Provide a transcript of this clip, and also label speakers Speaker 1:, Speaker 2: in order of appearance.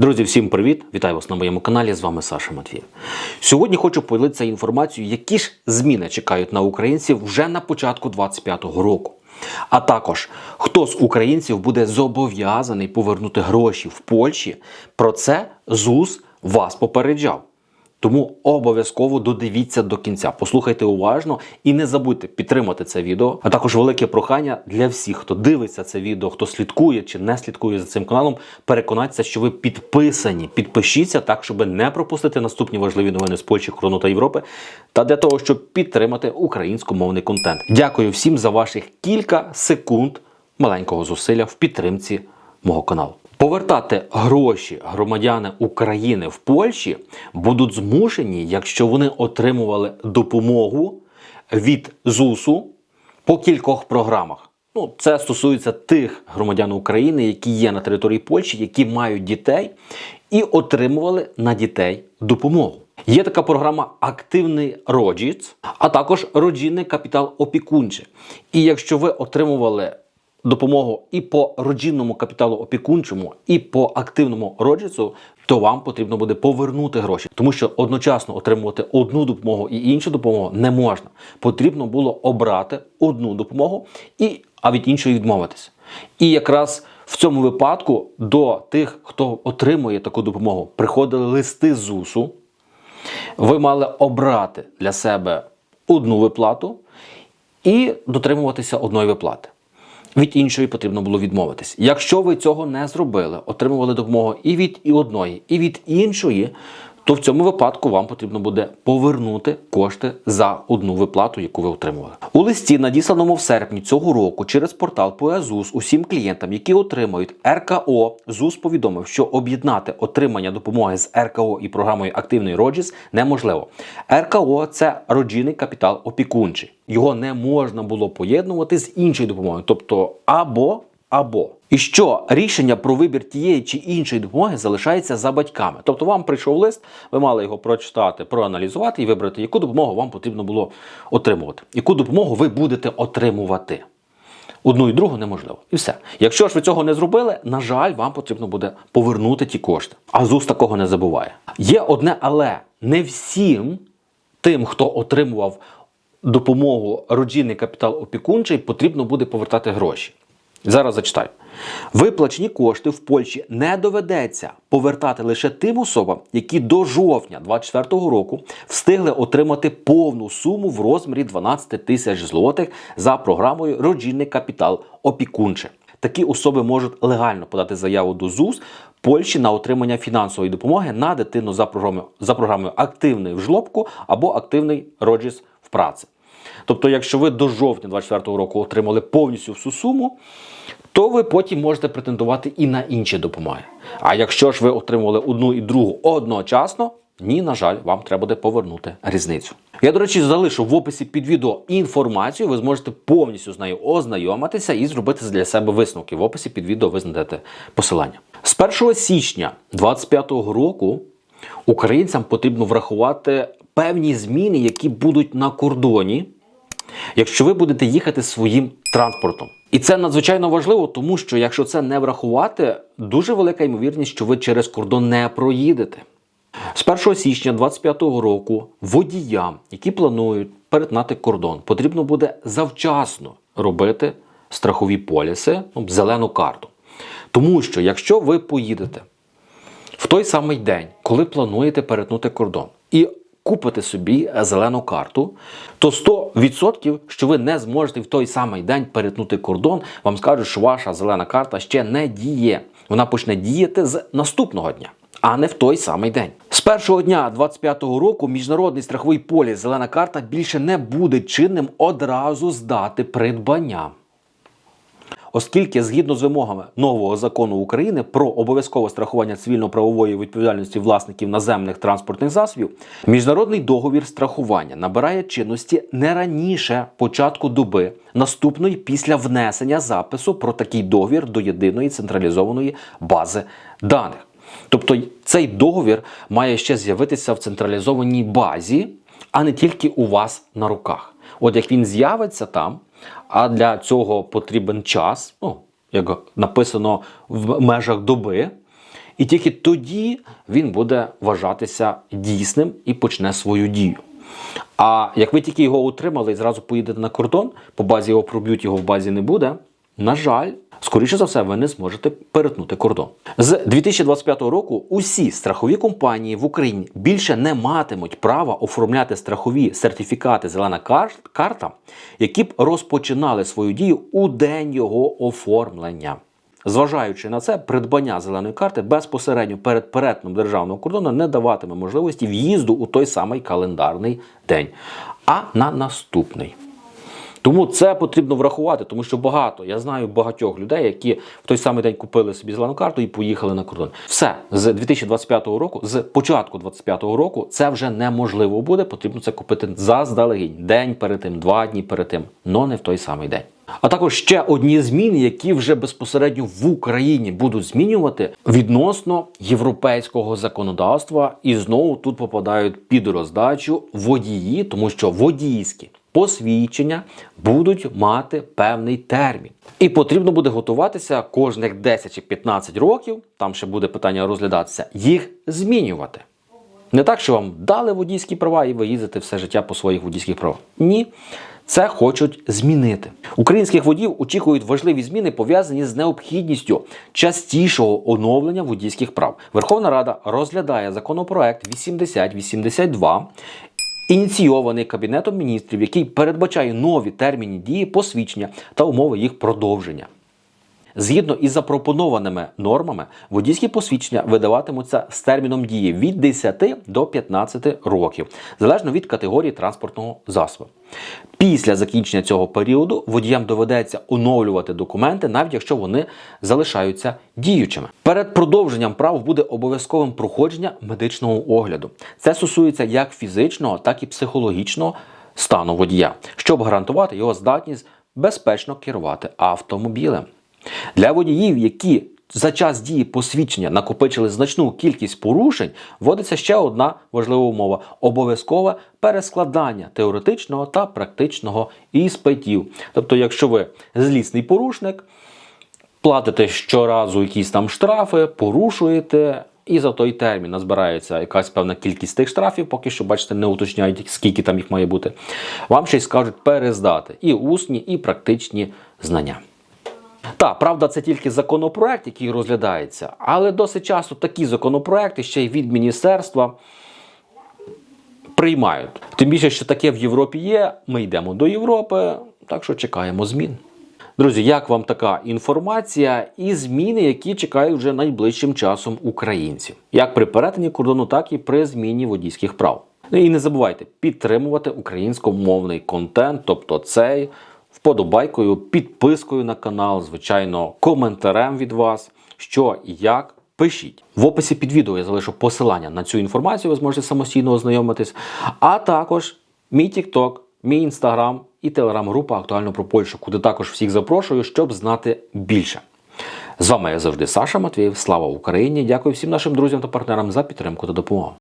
Speaker 1: Друзі, всім привіт! Вітаю вас на моєму каналі. З вами Саша Матвій. Сьогодні хочу поділитися інформацією, які ж зміни чекають на українців вже на початку 2025 року. А також хто з українців буде зобов'язаний повернути гроші в Польщі. Про це ЗУС вас попереджав. Тому обов'язково додивіться до кінця. Послухайте уважно і не забудьте підтримати це відео. А також велике прохання для всіх, хто дивиться це відео, хто слідкує чи не слідкує за цим каналом. Переконайтеся, що ви підписані. Підпишіться так, щоб не пропустити наступні важливі новини з Польщі, Крону та Європи, та для того, щоб підтримати українськомовний контент. Дякую всім за ваших кілька секунд маленького зусилля в підтримці мого каналу. Повертати гроші громадяни України в Польщі будуть змушені, якщо вони отримували допомогу від ЗУСу по кількох програмах. Ну, це стосується тих громадян України, які є на території Польщі, які мають дітей і отримували на дітей допомогу. Є така програма Активний роджіц, а також родинний капітал опікунче. І якщо ви отримували допомогу і по родинному капіталу опікунчому, і по активному роджицю, то вам потрібно буде повернути гроші, тому що одночасно отримувати одну допомогу і іншу допомогу не можна. Потрібно було обрати одну допомогу і а від іншої відмовитися. І якраз в цьому випадку до тих, хто отримує таку допомогу, приходили листи ЗУСу. Ви мали обрати для себе одну виплату і дотримуватися одної виплати. Від іншої потрібно було відмовитись. Якщо ви цього не зробили, отримували допомогу і від і одної, і від іншої, то в цьому випадку вам потрібно буде повернути кошти за одну виплату, яку ви отримували. У листі, надісланому в серпні цього року через портал ПОЕЗУС усім клієнтам, які отримують РКО, ЗУС повідомив, що об'єднати отримання допомоги з РКО і програмою Активний Роджіс неможливо. РКО це родинний капітал опікунчий. Його не можна було поєднувати з іншою допомогою, тобто або або. І що рішення про вибір тієї чи іншої допомоги залишається за батьками. Тобто вам прийшов лист, ви мали його прочитати, проаналізувати і вибрати, яку допомогу вам потрібно було отримувати, яку допомогу ви будете отримувати. Одну і другу неможливо. І все. Якщо ж ви цього не зробили, на жаль, вам потрібно буде повернути ті кошти. А ЗУС такого не забуває. Є одне але не всім тим, хто отримував допомогу родинний капітал опікунчий, потрібно буде повертати гроші. Зараз зачитаю. Виплачені кошти в Польщі не доведеться повертати лише тим особам, які до жовтня 2024 року встигли отримати повну суму в розмірі 12 тисяч злотих за програмою Родинний капітал опікунче. Такі особи можуть легально подати заяву до ЗУС Польщі на отримання фінансової допомоги на дитину за програмою, за програмою активний в жлобку або активний роджіс в праці. Тобто, якщо ви до жовтня 2024 року отримали повністю всю суму, то ви потім можете претендувати і на інші допомоги. А якщо ж ви отримували одну і другу одночасно, ні, на жаль, вам треба буде повернути різницю. Я, до речі, залишу в описі під відео інформацію, ви зможете повністю з нею ознайомитися і зробити для себе висновки. В описі під відео ви знайдете посилання. З 1 січня 2025 року українцям потрібно врахувати певні зміни, які будуть на кордоні якщо ви будете їхати своїм транспортом. І це надзвичайно важливо, тому що якщо це не врахувати, дуже велика ймовірність, що ви через кордон не проїдете. З 1 січня 2025 року водіям, які планують перетнати кордон, потрібно буде завчасно робити страхові поліси, ну, зелену карту. Тому що якщо ви поїдете в той самий день, коли плануєте перетнути кордон, і купите собі зелену карту, то 100%, що ви не зможете в той самий день перетнути кордон, вам скажуть, що ваша зелена карта ще не діє. Вона почне діяти з наступного дня. А не в той самий день. З першого дня 25-го року міжнародний страховий поліс зелена карта більше не буде чинним одразу здати придбання. Оскільки згідно з вимогами нового закону України про обов'язкове страхування цивільно-правової відповідальності власників наземних транспортних засобів, міжнародний договір страхування набирає чинності не раніше початку доби, наступної після внесення запису про такий договір до єдиної централізованої бази даних. Тобто цей договір має ще з'явитися в централізованій базі, а не тільки у вас на руках. От як він з'явиться там, а для цього потрібен час, ну, як написано в межах доби. І тільки тоді він буде вважатися дійсним і почне свою дію. А як ви тільки його отримали і зразу поїдете на кордон, по базі його проб'ють, його в базі не буде. На жаль, скоріше за все, ви не зможете перетнути кордон. З 2025 року усі страхові компанії в Україні більше не матимуть права оформляти страхові сертифікати Зелена карта, які б розпочинали свою дію у день його оформлення. Зважаючи на це, придбання зеленої карти безпосередньо перед перетином державного кордону не даватиме можливості в'їзду у той самий календарний день, а на наступний. Тому це потрібно врахувати, тому що багато, я знаю багатьох людей, які в той самий день купили собі зелену карту і поїхали на кордон. Все з 2025 року, з початку 2025 року, це вже неможливо буде. Потрібно це купити заздалегідь, день перед тим, два дні перед тим, але не в той самий день. А також ще одні зміни, які вже безпосередньо в Україні будуть змінювати відносно європейського законодавства, і знову тут попадають під роздачу водії, тому що водійські посвідчення будуть мати певний термін. І потрібно буде готуватися кожних 10 чи 15 років, там ще буде питання розглядатися, їх змінювати. Не так, що вам дали водійські права і ви їздите все життя по своїх водійських правах. Ні. Це хочуть змінити. Українських водіїв очікують важливі зміни, пов'язані з необхідністю частішого оновлення водійських прав. Верховна Рада розглядає законопроект 8082, ініційований Кабінетом міністрів, який передбачає нові терміни дії посвідчення та умови їх продовження. Згідно із запропонованими нормами, водійські посвідчення видаватимуться з терміном дії від 10 до 15 років, залежно від категорії транспортного засобу. Після закінчення цього періоду водіям доведеться оновлювати документи, навіть якщо вони залишаються діючими. Перед продовженням прав буде обов'язковим проходження медичного огляду. Це стосується як фізичного, так і психологічного стану водія, щоб гарантувати його здатність безпечно керувати автомобілем. Для водіїв, які за час дії посвідчення накопичили значну кількість порушень, вводиться ще одна важлива умова: обов'язкове перескладання теоретичного та практичного іспитів. Тобто, якщо ви злісний порушник, платите щоразу якісь там штрафи, порушуєте. І за той термін назбирається якась певна кількість тих штрафів, поки що, бачите, не уточняють, скільки там їх має бути. Вам ще й скажуть перездати і усні, і практичні знання. Так, правда, це тільки законопроект, який розглядається, але досить часто такі законопроекти ще й від міністерства приймають. Тим більше, що таке в Європі є, ми йдемо до Європи, так що чекаємо змін. Друзі, як вам така інформація і зміни, які чекають вже найближчим часом українців, як при перетині кордону, так і при зміні водійських прав. Ну і не забувайте підтримувати українськомовний контент, тобто цей вподобайкою, підпискою на канал, звичайно, коментарем від вас, що і як. Пишіть в описі під відео я залишу посилання на цю інформацію, ви зможете самостійно ознайомитись. А також мій TikTok, мій інстаграм і телеграм-група актуально про Польщу, куди також всіх запрошую, щоб знати більше. З вами я завжди Саша Матвієв. Слава Україні! Дякую всім нашим друзям та партнерам за підтримку та допомогу.